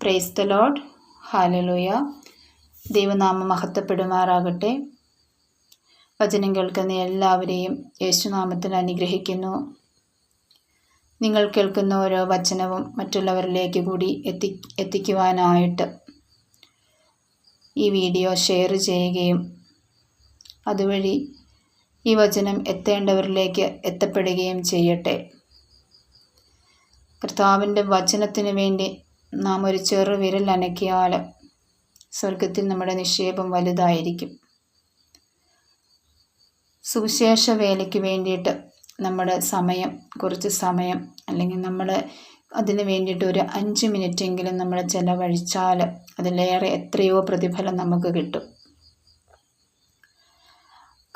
Praise the load hallelujah ദൈവനാമം മഹത്വപ്പെടുമാറാകട്ടെ. വചനം കേൾക്കുന്ന എല്ലാവരെയും യേശുനാമത്തിൽ അനുഗ്രഹിക്കുന്നു. നിങ്ങൾ കേൾക്കുന്ന ഓരോ വചനവും മറ്റുള്ളവരിലേക്ക് കൂടി എത്തി എത്തിക്കുവാനായിട്ട് ഈ വീഡിയോ ഷെയർ ചെയ്യുകയും അതുവഴി ഈ വചനം എത്തേണ്ടവരിലേക്ക് എത്തപ്പെടുകയും ചെയ്യട്ടെ. കർത്താവിന്റെ വചനത്തിന് വേണ്ടി നാം ഒരു ചെറു വിരൽ അനക്കിയാൽ സ്വർഗത്തിൽ നമ്മുടെ നിക്ഷേപം വലുതായിരിക്കും. സുവിശേഷ വേലയ്ക്ക് വേണ്ടിയിട്ട് നമ്മുടെ സമയം കുറച്ച് സമയം അല്ലെങ്കിൽ നമ്മൾ അതിന് വേണ്ടിയിട്ട് ഒരു അഞ്ച് മിനിറ്റെങ്കിലും നമ്മൾ ചിലവഴിച്ചാൽ അതിലേറെ എത്രയോ പ്രതിഫലം നമുക്ക് കിട്ടും.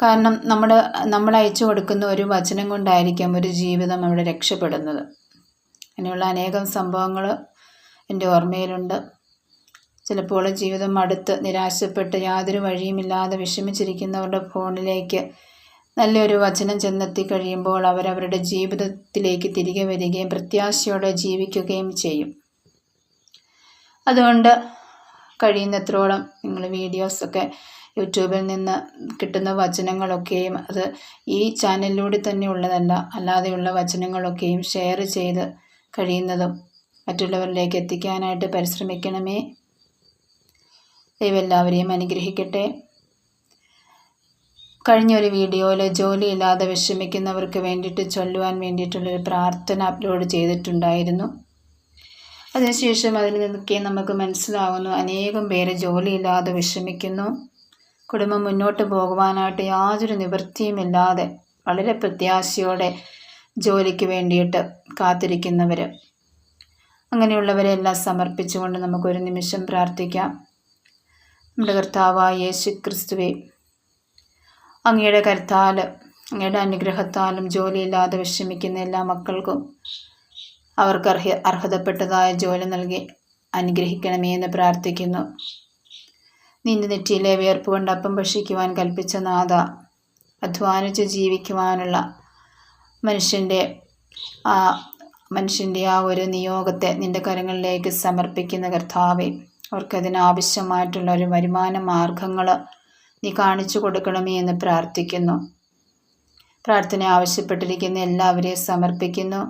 കാരണം നമ്മുടെ നമ്മൾ അയച്ചു കൊടുക്കുന്ന ഒരു വചനം കൊണ്ടായിരിക്കാം ഒരു ജീവിതം അവിടെ രക്ഷപ്പെടുന്നത്. അങ്ങനെയുള്ള അനേകം സംഭവങ്ങൾ എന്റെ ഓർമ്മയിലുണ്ട്. ചിലപ്പോൾ ജീവിതം അടുത്ത് നിരാശപ്പെട്ട് യാതൊരു വഴിയുമില്ലാതെ വിഷമിച്ചിരിക്കുന്നവരുടെ ഫോണിലേക്ക് നല്ലൊരു വചനം ചെന്നെത്തി കഴിയുമ്പോൾ അവരവരുടെ ജീവിതത്തിലേക്ക് തിരികെ വരികയും പ്രത്യാശയോടെ ജീവിക്കുകയും ചെയ്യും. അതുകൊണ്ട് കഴിയുന്നത്രോളം നിങ്ങൾ വീഡിയോസൊക്കെ യൂട്യൂബിൽ നിന്ന് കിട്ടുന്ന വചനങ്ങളൊക്കെയും അത് ഈ ചാനലിലൂടെ തന്നെ ഉള്ളതല്ല അല്ലാതെയുള്ള വചനങ്ങളൊക്കെയും ഷെയർ ചെയ്ത് കഴിയുന്നതും മറ്റുള്ളവരിലേക്ക് എത്തിക്കാനായിട്ട് പരിശ്രമിക്കണമേ. ദൈവം എല്ലാവരെയും അനുഗ്രഹിക്കട്ടെ. കഴിഞ്ഞ ഒരു വീഡിയോയിൽ ജോലിയില്ലാതെ വിഷമിക്കുന്നവർക്ക് വേണ്ടിയിട്ട് ചൊല്ലുവാൻ വേണ്ടിയിട്ടുള്ളൊരു പ്രാർത്ഥന അപ്ലോഡ് ചെയ്തിട്ടുണ്ടായിരുന്നു. അതിനുശേഷം അതിൽ നിന്നൊക്കെ നമുക്ക് മനസ്സിലാവുന്നു അനേകം പേര് ജോലിയില്ലാതെ വിഷമിക്കുന്നു. കുടുംബം മുന്നോട്ട് പോകുവാനായിട്ട് യാതൊരു നിവൃത്തിയുമില്ലാതെ വളരെ പ്രത്യാശയോടെ ജോലിക്ക് വേണ്ടിയിട്ട് കാത്തിരിക്കുന്നവർ അങ്ങനെയുള്ളവരെല്ലാം സമർപ്പിച്ചുകൊണ്ട് നമുക്കൊരു നിമിഷം പ്രാർത്ഥിക്കാം. നമ്മുടെ കർത്താവായ യേശു ക്രിസ്തുവെ അങ്ങയുടെ കരുത്താൽ അങ്ങയുടെ അനുഗ്രഹത്താലും ജോലിയില്ലാതെ വിഷമിക്കുന്ന എല്ലാ മക്കൾക്കും അവർക്ക് അർഹ അർഹതപ്പെട്ടതായ ജോലി നൽകി അനുഗ്രഹിക്കണമേ എന്ന് പ്രാർത്ഥിക്കുന്നു. നിന്റെ നെറ്റിയിലെ വിയർപ്പ് കൊണ്ട് അപ്പം ഭക്ഷിക്കുവാൻ കൽപ്പിച്ച നാഥ അധ്വാനിച്ച് ജീവിക്കുവാനുള്ള മനുഷ്യന്റെ മനുഷ്യന്റെ ആ ഒരു നിയോഗത്തെ നിന്റെ കരങ്ങളിലേക്ക് സമർപ്പിക്കുന്ന കർത്താവെ അവർക്കതിനാവശ്യമായിട്ടുള്ള ഒരു വരുമാന മാർഗങ്ങൾ നീ കാണിച്ചു കൊടുക്കണമേ എന്ന് പ്രാർത്ഥിക്കുന്നു. പ്രാർത്ഥന ആവശ്യപ്പെട്ടിരിക്കുന്ന എല്ലാവരെയും സമർപ്പിക്കുന്നു.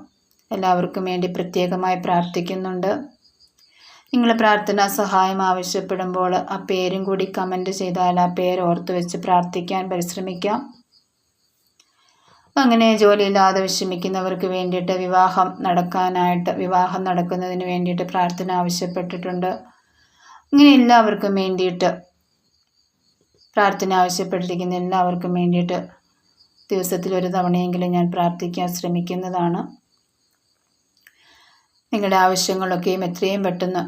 എല്ലാവർക്കും വേണ്ടി പ്രത്യേകമായി പ്രാർത്ഥിക്കുന്നുണ്ട്. നിങ്ങൾ പ്രാർത്ഥനാ സഹായം ആവശ്യപ്പെടുമ്പോൾ ആ പേരും കൂടി കമന്റ് ചെയ്താൽ ആ പേര് ഓർത്ത് വെച്ച് പ്രാർത്ഥിക്കാൻ പരിശ്രമിക്കാം. അങ്ങനെ ജോലിയില്ലാതെ വിഷമിക്കുന്നവർക്ക് വേണ്ടിയിട്ട് വിവാഹം നടക്കാനായിട്ട് വിവാഹം നടക്കുന്നതിന് വേണ്ടിയിട്ട് പ്രാർത്ഥന ആവശ്യപ്പെട്ടിട്ടുണ്ട്. ഇങ്ങനെ എല്ലാവർക്കും വേണ്ടിയിട്ട് പ്രാർത്ഥന ആവശ്യപ്പെട്ടിരിക്കുന്ന എല്ലാവർക്കും വേണ്ടിയിട്ട് ദിവസത്തിൽ ഒരു തവണയെങ്കിലും ഞാൻ പ്രാർത്ഥിക്കാൻ ശ്രമിക്കുന്നതാണ്. നിങ്ങളുടെ ആവശ്യങ്ങളൊക്കെയും എത്രയും പെട്ടെന്ന്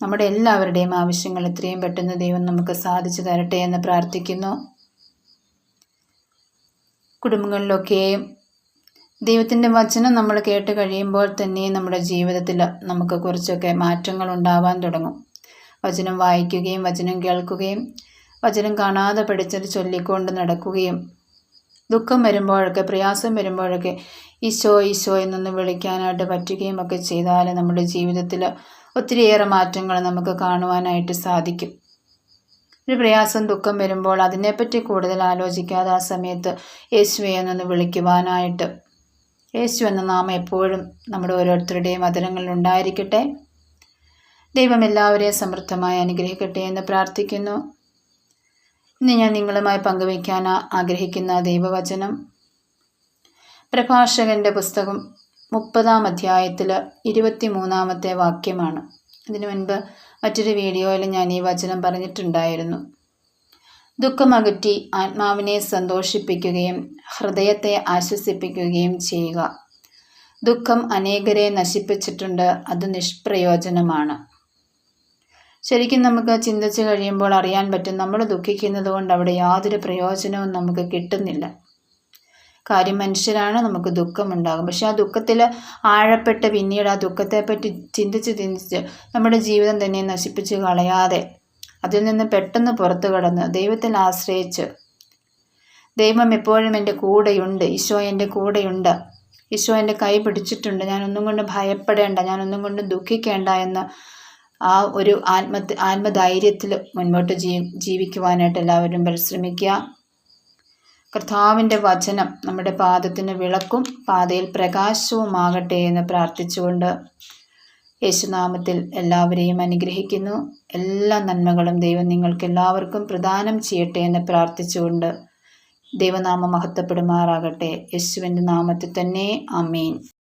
നമ്മുടെ എല്ലാവരുടെയും ആവശ്യങ്ങൾ എത്രയും പെട്ടെന്ന് ദൈവം നമുക്ക് സാധിച്ചു തരട്ടെ എന്ന് പ്രാർത്ഥിക്കുന്നു. കുടുംബങ്ങളിലൊക്കെയും ദൈവത്തിന്റെ വചനം നമ്മൾ കേട്ട് കഴിയുമ്പോൾ തന്നെ നമ്മുടെ ജീവിതത്തിൽ നമുക്ക് കുറച്ചൊക്കെ മാറ്റങ്ങൾ ഉണ്ടാവാൻ തുടങ്ങും. വചനം വായിക്കുകയും വചനം കേൾക്കുകയും വചനം കാണാതെ പഠിച്ചത് ചൊല്ലിക്കൊണ്ട് നടക്കുകയും ദുഃഖം വരുമ്പോഴൊക്കെ പ്രയാസം വരുമ്പോഴൊക്കെ ഈശോ ഈശോ എന്നൊന്ന് വിളിക്കാനായിട്ട് പറ്റുകയും ഒക്കെ ചെയ്താൽ നമ്മുടെ ജീവിതത്തിൽ ഒത്തിരിയേറെ മാറ്റങ്ങൾ നമുക്ക് കാണുവാനായിട്ട് സാധിക്കും. ഒരു പ്രയാസം ദുഃഖം വരുമ്പോൾ അതിനെപ്പറ്റി കൂടുതൽ ആലോചിക്കാതെ ആ സമയത്ത് യേശുവെ എന്നൊന്ന് വിളിക്കുവാനായിട്ട്. യേശു എന്ന നാമം എപ്പോഴും നമ്മുടെ ഓരോരുത്തരുടെയും അതിരങ്ങളിൽ ഉണ്ടായിരിക്കട്ടെ. ദൈവം എല്ലാവരെയും സമൃദ്ധമായി അനുഗ്രഹിക്കട്ടെ എന്ന് പ്രാർത്ഥിക്കുന്നു. ഇന്ന് ഞാൻ നിങ്ങളുമായി പങ്കുവയ്ക്കാൻ ആഗ്രഹിക്കുന്ന ദൈവവചനം. പ്രഭാഷകന്റെ പുസ്തകം മുപ്പതാം അധ്യായത്തിൽ ഇരുപത്തി മൂന്നാമത്തെ വാക്യമാണ്. ഇതിനു മുൻപ് മറ്റൊരു വീഡിയോയിൽ ഞാൻ ഈ വചനം പറഞ്ഞിട്ടുണ്ടായിരുന്നു. ദുഃഖമകറ്റി ആത്മാവിനെ സന്തോഷിപ്പിക്കുകയും ഹൃദയത്തെ ആശ്വസിപ്പിക്കുകയും ചെയ്യുക. ദുഃഖം അനേകരെ നശിപ്പിച്ചിട്ടുണ്ട് അത് നിഷ്പ്രയോജനമാണ്. ശരിക്കും നമുക്ക് ചിന്തിച്ചു കഴിയുമ്പോൾ അറിയാൻ പറ്റും നമ്മൾ ദുഃഖിക്കുന്നത് കൊണ്ട് അവിടെ യാതൊരു പ്രയോജനവും നമുക്ക് കിട്ടുന്നില്ല. കാര്യം മനുഷ്യരാണ് നമുക്ക് ദുഃഖമുണ്ടാകും. പക്ഷെ ആ ദുഃഖത്തിൽ ആഴപ്പെട്ട് പിന്നീട് ആ ദുഃഖത്തെപ്പറ്റി ചിന്തിച്ച് ചിന്തിച്ച് നമ്മുടെ ജീവിതം തന്നെ നശിപ്പിച്ച് കളയാതെ അതിൽ നിന്ന് പെട്ടെന്ന് പുറത്തു കടന്ന് ദൈവത്തിൽ ആശ്രയിച്ച് ദൈവം എപ്പോഴും എന്റെ കൂടെയുണ്ട് ഈശോ എന്റെ കൂടെയുണ്ട് ഈശോ എന്റെ കൈ പിടിച്ചിട്ടുണ്ട് ഞാനൊന്നും കൊണ്ട് ഭയപ്പെടേണ്ട ഞാനൊന്നും കൊണ്ട് ദുഃഖിക്കേണ്ട എന്ന് ആ ഒരു ആത്മ ആത്മധൈര്യത്തിൽ മുൻപോട്ട് ജീ ജീവിക്കുവാനായിട്ട് എല്ലാവരും പരിശ്രമിക്കുക. കർത്താവിന്റെ വചനം നമ്മുടെ പാദത്തിന് വിളക്കും പാതയിൽ പ്രകാശവുമാകട്ടെ എന്ന് പ്രാർത്ഥിച്ചുകൊണ്ട് യേശുനാമത്തിൽ എല്ലാവരെയും അനുഗ്രഹിക്കുന്നു. എല്ലാ നന്മകളും ദൈവം നിങ്ങൾക്ക് എല്ലാവർക്കും പ്രദാനം ചെയ്യട്ടെ എന്ന് പ്രാർത്ഥിച്ചുകൊണ്ട് ദൈവനാമ മഹത്വപ്പെടുമാറാകട്ടെ. യേശുവിന്റെ നാമത്തിൽ തന്നെ അമീൻ